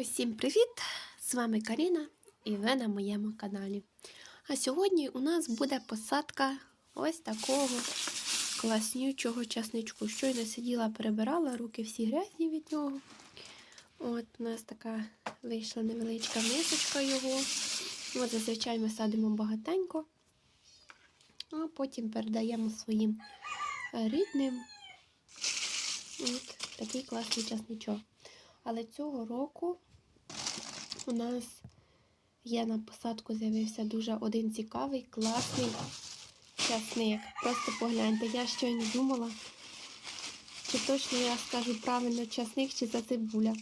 Усім привіт! З вами Каріна і ви на моєму каналі. А сьогодні у нас буде посадка ось такого класнючого часничку. Щойно сиділа, перебирала, руки всі грязні від нього. От у нас така вийшла невеличка мисочка його. От зазвичай ми садимо багатенько, а потім передаємо своїм рідним. От такий класний часничок. Але цього року у нас є на посадку з'явився дуже один цікавий, класний часник. Просто погляньте, я щойно думала, чи точно я скажу правильно часник, чи за цибуля.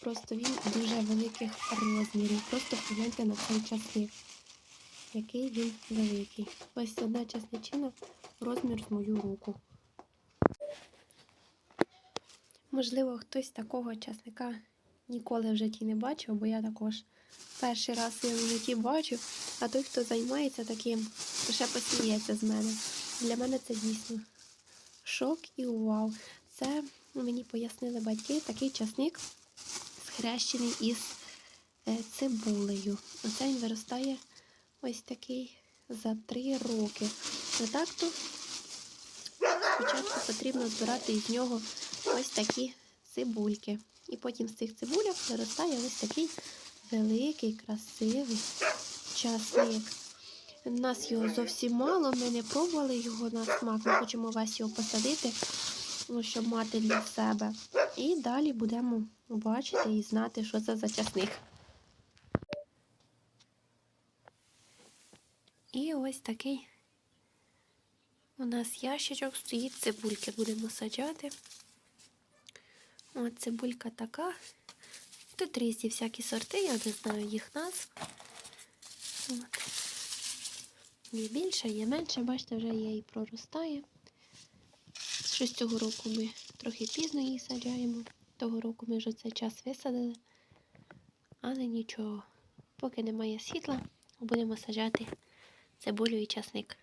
Просто він дуже великих розмірів. Просто погляньте на цей часник. Який він великий. Ось одна часничина розмір з мою руку. Можливо, хтось такого часника ніколи в житті не бачив, бо я також перший раз в житті бачу, а той, хто займається таким, лише посміється з мене. Для мене це дійсно шок і вау. Це мені пояснили батьки, такий часник схрещений із е, цибулею. Оце він виростає ось такий за три роки. Так то спочатку потрібно збирати із нього ось такі цибульки. І потім з цих цибуляк виростає ось такий великий, красивий часник. У нас його зовсім мало, ми не пробували його на смак. Ми хочемо весь його посадити, ну, щоб мати для себе. І далі будемо бачити і знати, що це за часник. І ось такий у нас ящичок стоїть, цибульки будемо саджати. От цибулька така. Тут різні всякі сорти, я не знаю їх назв. От. Є більше, є менше, бачите, вже є і проростає. Щось цього року ми трохи пізно її саджаємо. Того року ми вже цей час висадили. Але нічого, поки немає світла, будемо саджати цибулю і часник.